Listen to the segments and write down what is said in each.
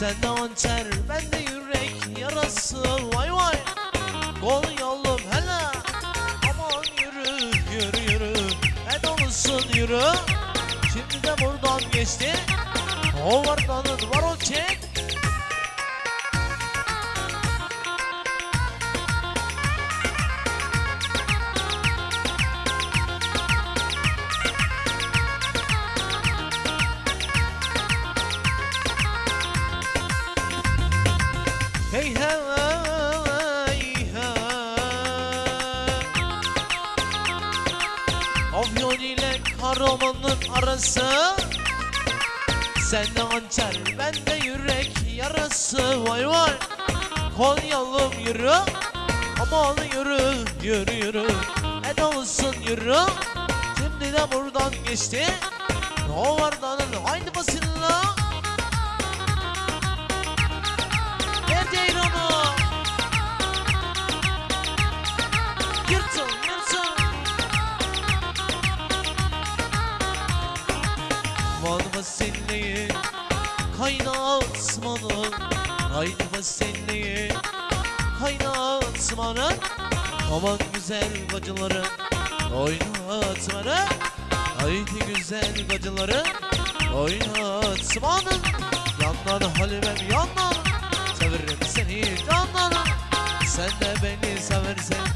Sende hançer bende yürek yarası Vay vay. Kol yolum hele Aman yürü yürü yürü. Ne dolusun yürü? Şimdi de buradan geçti. O vardanın var o çek Hey hey hey Afyon ile Karaman'ın arası. Sende hançer bende yürek yarası. Vay vay. Konyalım yürü Aman yürü yürü yürü. Ne olsun yürü. Şimdi de buradan geçti. O vardanın haydi basınla Onu? Yırtın yırtın. Kaynatmanın Haydi fasulyeyi kaynatmanın Aman güzel bacıları. Oynatmanın Haydi güzel bacıları. Oynatmanın Yandan halimem yandan Severim seni. Candan Sen de beni seversen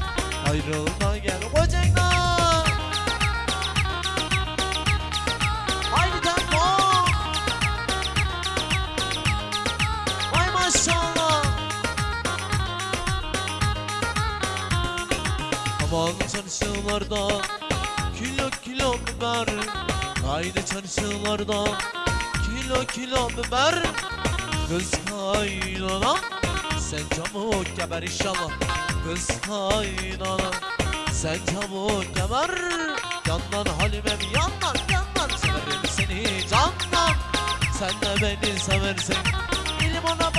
Ayrılma gel bacaktan Haydi tempo Vay maşallah. Aman çarşılarda Kilo kilo biber. Haydi çarşılarda Kilo kilo biber Kız kaynana Sen çabuk geber inşallah. Kız kaynana Sen çabuk geber Yandan halimem yandan yandan Severim seni candan. Sen de beni seversin Limona patatesi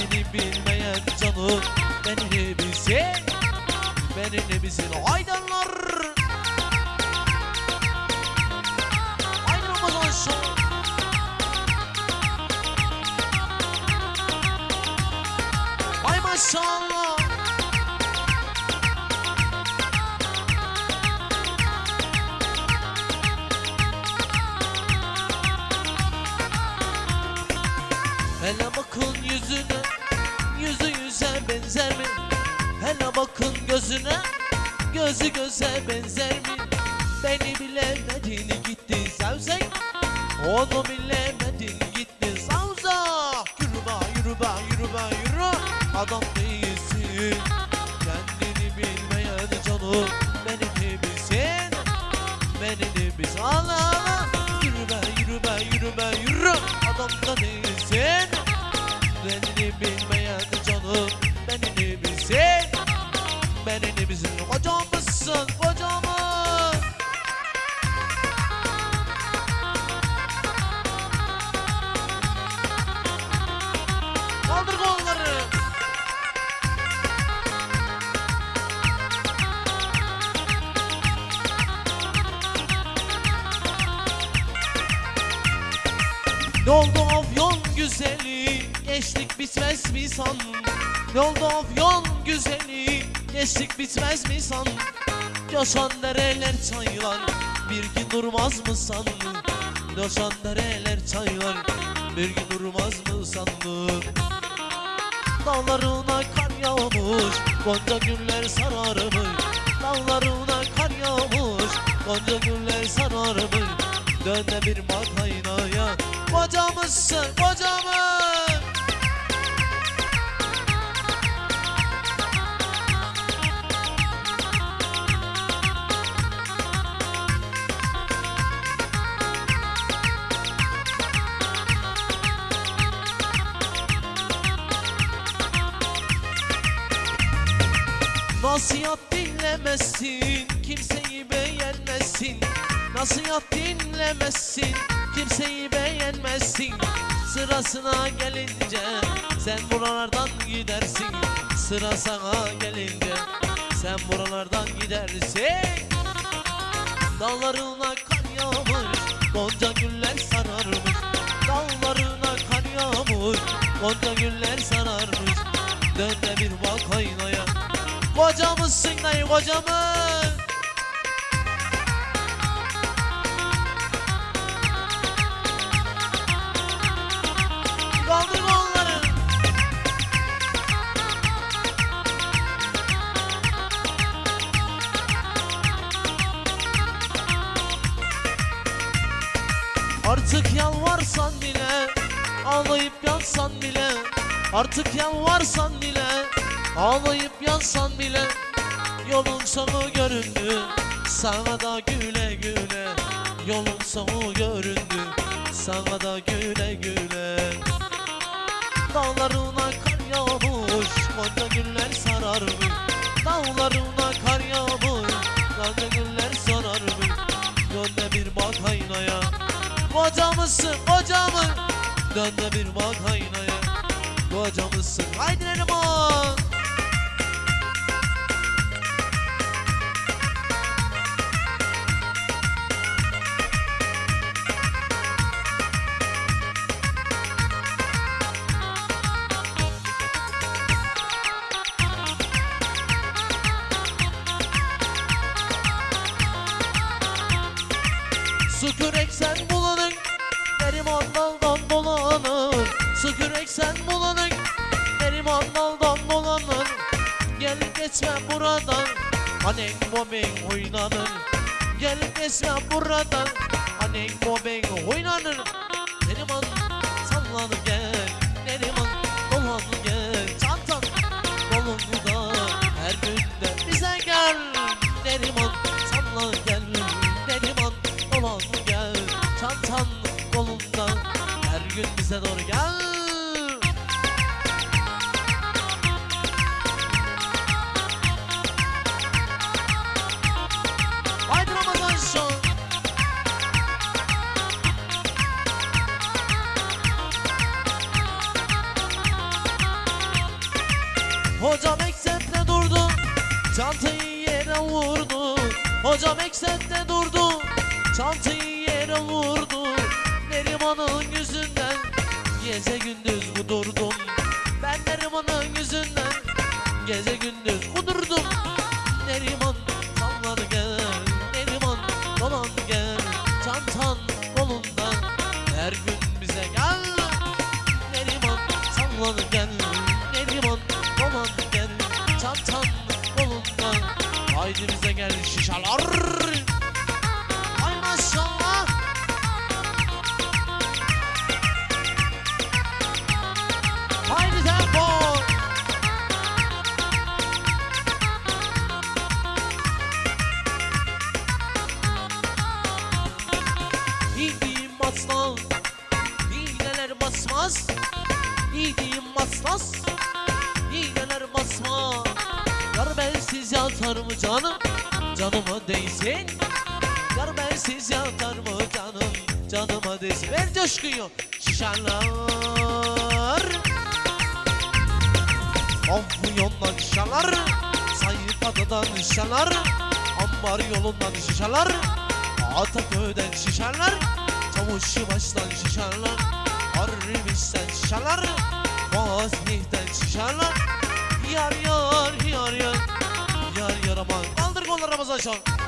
Kendini bilmeyen canım Beni bilsin Beni ne bilsin. Aydanlar! Aynı Ramazan Show Ay maşallah Hele bakın yüzüne Yüzü yüze benzer mi? Hele bakın gözüne Gözü göze benzer mi? Beni bilemedin gitti sevsek Onu bilemedin gitti savza. Yürü be yürü be yürü. Be yürü Adam değilsin. Kendini bilmeyen canım Beni ne bilsin Beni ne bilsin Allah Allah Yürü be yürü be yürü be yürü. Adam da değilsin Beni bilmeyen canım Beni ne bilsin Beni ne bilsin Kocam mısın kocamın Kaldır kolları. Ne oldu afyon güzeli Geçtik bitmez mi san? Ne oldu afyon güzeli. Geçtik bitmez mi san? Coşan dereler çaylar. Bir gün durmaz mı san? Coşan dereler çaylar. Bir gün durmaz mı sandın Dağlarına kar yağmış Gonca güller sararmış. Dağlarına kar yağmış Gonca güller sararmış. Dön de bir bak aynaya Kocamızsın kocamız Nasihat dinlemezsin, kimseyi beğenmezsin Nasihat dinlemezsin, kimseyi beğenmezsin Sırasına gelince sen buralardan gidersin. Sıra sana gelince sen buralardan gidersin. Dallarına kar yağmış, gonca güller sararmış. Dallarına kar yağmış, gonca güller sararmış. Dön de bir bak aynaya Kocamızsın dayı kocamız Kaldır kolları. Artık yalvarsan bile Ağlayıp yansan bile Artık yalvarsan bile Ağlayıp yansan bile Yolun sonu göründü. Sana da güle güle. Yolun sonu göründü. Sana da güle güle. Dağlarına kar yağmış Gonca güller sararmış. Dağlarına kar yağmış Gonca güller sararmış. Dön de bir bak aynaya. Kocamızsın kocamız Dön de bir bak aynaya. Kocamızsın Haydi Neriman Annen boben oynanır Gel geçme buradan. Annen boben oynanır Neriman sallanır gel. Neriman dolan gel. Çantan kolunda Her günde bize gel. Neriman sallan gel. Neriman dolan gel. Çantan kolunda. Her gün bize doğru gel Gece gündüz. Kudurdum Yar bensiz yatar mı canım? Canıma değsin Ver coşkuyu. Şişanlar. Afyon'dan şişalar. Sayıpada'dan şişalar. Ambar yolundan şişalar. Ataköy'den şişalar. Çavuşu baştan şişalar. Harbiç'ten şişalar. Fatih'ten şişalar. Yar yar yar yar. Yar yar aman. Kaldır kolları Ramazan Şah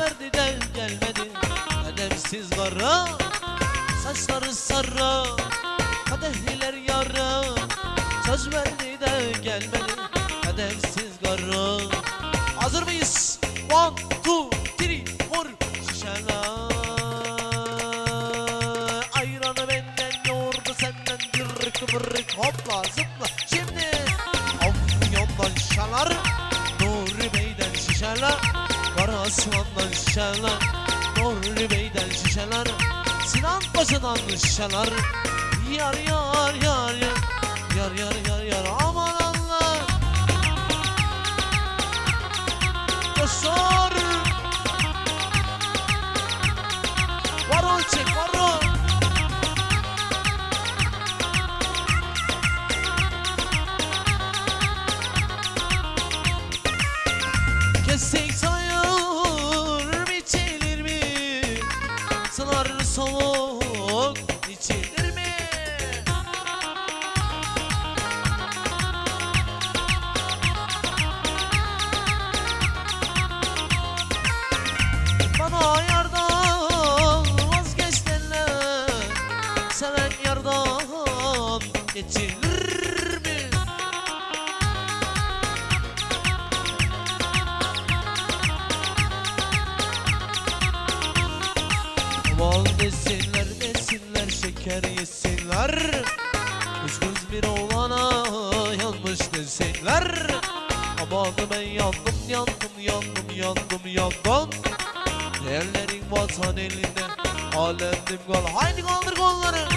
verdi de gelmedi. Edemsiz karı Saçları sarı. Kadehliler yarı Söz verdi şişeler Nuri Bey'den şişeler Sinan Paşa'dan şişeler. Yar yar yar yar Yar yar yar yar aman Allah. Koşar. Varon çek varon Kesik şeker yesinler Kız bir oğlana yanmış desinler Aman ben yandım yandım yandım yandım yandım. Yerlerin vatan elinde Alemdim kal Haydi kaldır kolları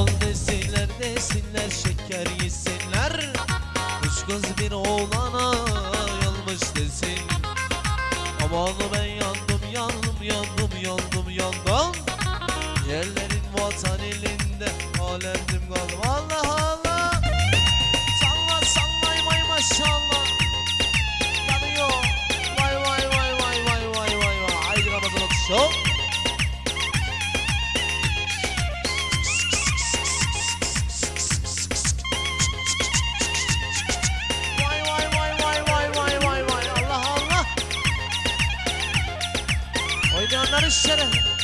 Aman desinler desinler şeker yesinler. Üç kız bir oğlana yanmış desin. Aman ben yandım yandım yandım yandım yandım. Yerlerin vatan elinde alemdim kaldım vay